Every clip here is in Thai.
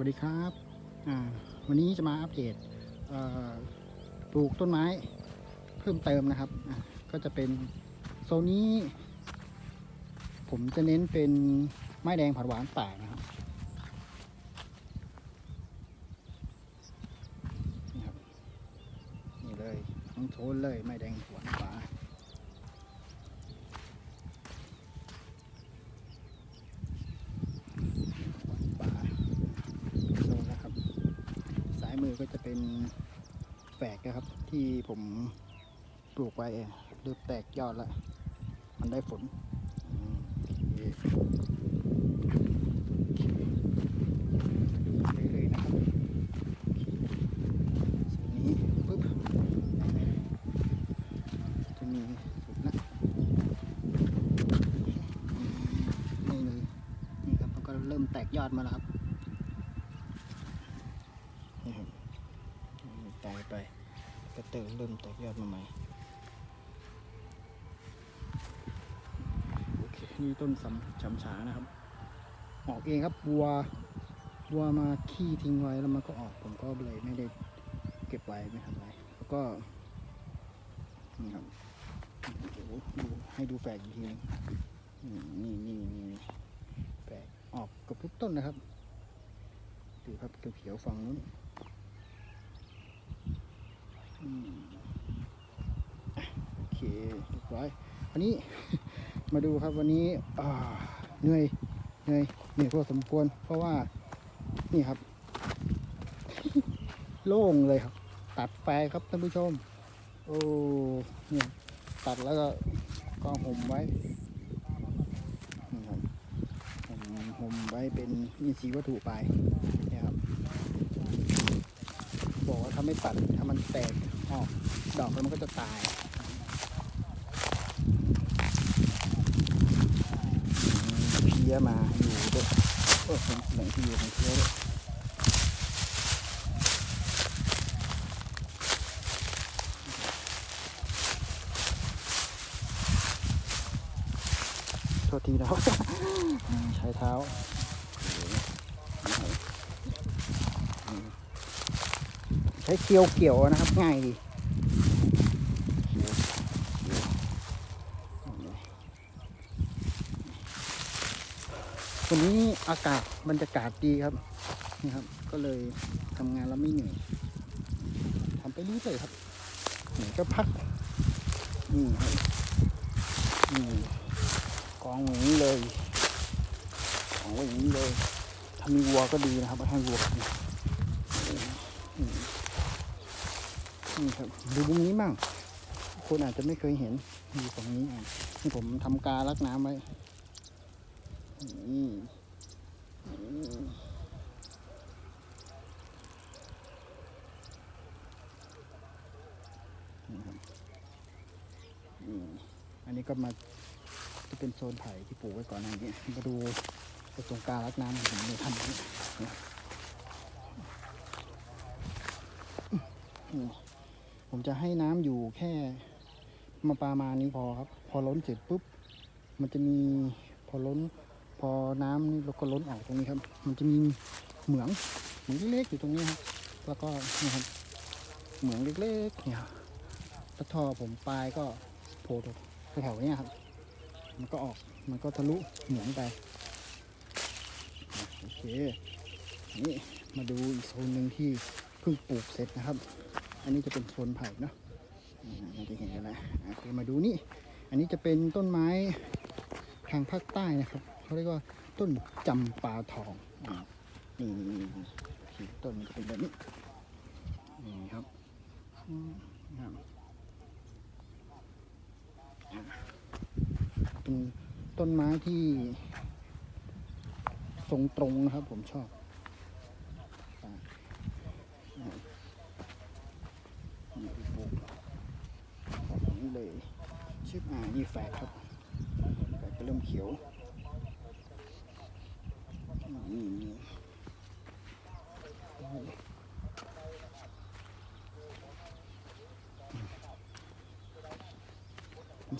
วัสดีครับวันนี้จะมาอัปเดตปลูกต้นไม้เพิ่มเติมนะครับก็จะเป็นโซนนี้ ผมจะเน้นเป็นไม้แดงผัดหวานป่านะครับนี่ครับนี่เลยทั้งโซนเลยไม้แดงผัดหวานป่าหวานป่า โซนนะครับซ้าย มือก็จะเป็นแฝกนะครับ ที่ผมปลูกไว้เริ่มแตกยอดแล้วมันได้ฝนอืมโอเคโอเคดูเรื่อยๆนะส่วนนี้ปุ๊บจะมีสุดนะนี่เลยนี่ครับมันก็เริ่มแตกยอดมาแล้วครับนี่ครับ ตายไปก็เติมเริ่มแตกยอดมาใหม่โอเคนี่ต้นสำฉำฉานะครับ ออกเองครับวัววัวมาขี้ทิ้งไว้แล้วมันก็ออกผมก็เลยไม่ได้เก็บไว้ไม่ทำอะไรแล้วก็นี่ครับโอ้ดูให้ดูแฝกอีกทีนึงนี่นี่นี่แฝกออกกับทุกต้นนะครับดูครับเขียวๆฝั่งนู้น โอเคเรียบร้อยวันนี้ มาดูครับวันนี้เหนื่อยเหนื่อยเหนื่อยพอสมควร เพราะว่านี่ครับ โล่งเลยครับ ตัดแปครับท่านผู้ชม โอ้เนี่ยตัดแล้วก็ก็ห่มไว้ห่มห่มไว้เป็นมีสีวัตถุไปนี่ครับบอกว่าถ้าไม่ตัดถ้ามันแตก ออกดอกแล้วมันก็จะตายเพี้ยมาอยู่ด้วยเออผมเหลืองที่อยู่ของเพี้ยด้วยโทษทีนะครับใช้เท้าใช้เคียวเกี่ยวนะครับง่ายดีเคี้ยวเคี้ยว วันนี้อากาศบรรยากาศดีครับนี่ครับ ก็เลยทำงานแล้วไม่เหนื่อยทำไปเรื่อยๆครับเหนื่อยก็พักนี่ครับนี่กองอย่างนี้เลยกองไว้อย่างนี้เลยถ้ามีวัวก็ดีนะครับให้วัวกินนี่ครับดูมุมนี้มั่งคนอาจจะไม่เคยเห็นอยู่ตรงนี้อะนี่ผมทำกาลักน้ำไว้ อันนี้ก็มาจะเป็นโซนไผ่ที่ปลูกไว้ก่อนหน้านี้มาดูตรงกาลักน้ำผมเลยทำอย่างนี้นี่ผมจะให้น้ำอยู่แค่มาประมาณนี้พอครับ พอล้นเสร็จปุ๊บ มันจะมีพอล้น พอน้ำนี่เราก็ล้นออกตรงนี้ครับ มันจะมีเหมืองเหมืองเล็กๆอยู่ตรงนี้ครับ แล้วก็นี่ครับเหมืองเล็กๆเนี่ยแล้วท่อผมปลายก็โผล่แถวๆเนี้ยครับ มันก็ออกมันก็ทะลุเหมืองไปโอเคนี่มาดูอีกโซนหนึ่งที่เพิ่งปลูกเสร็จนะครับ อันนี้จะเป็นโซนไผ่เนาะเราจะเห็นกันแล้วโอเคมาดูนี่ อันนี้จะเป็นต้นไม้ทางภาคใต้นะครับ เขาเรียกว่าต้นจำปาทองนี่นี่ต้นมันจะเป็นแบบนี้นี่ครับเป็นต้นไม้ที่ ทรงตรงนะครับ ผมชอบนี่ปลูกแบบนี้เลยชิบอ่านี่แฝกครับแฝกก็เริ่มเขียว ผม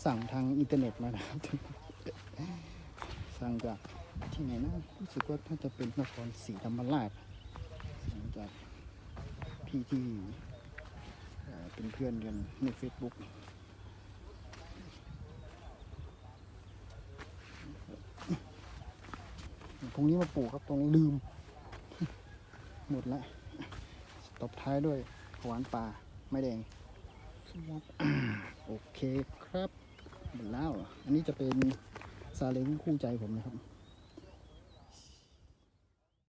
สั่งทางอินเทอร์เน็ตมานะครับ สั่งจากที่ไหนนะรู้สึกว่าถ้าจะเป็นนครศรีธรรมราชจากพี่ที่เอ่อเป็นเพื่อนกันใน Facebook ตรงนี้มาปลูกครับตรงลืม หมดละตบท้ายด้วยหวานป่าไม่แดงโอเคครับหมดแล้ว อันนี้จะเป็นซาเล้งคู่ใจผมนะครับ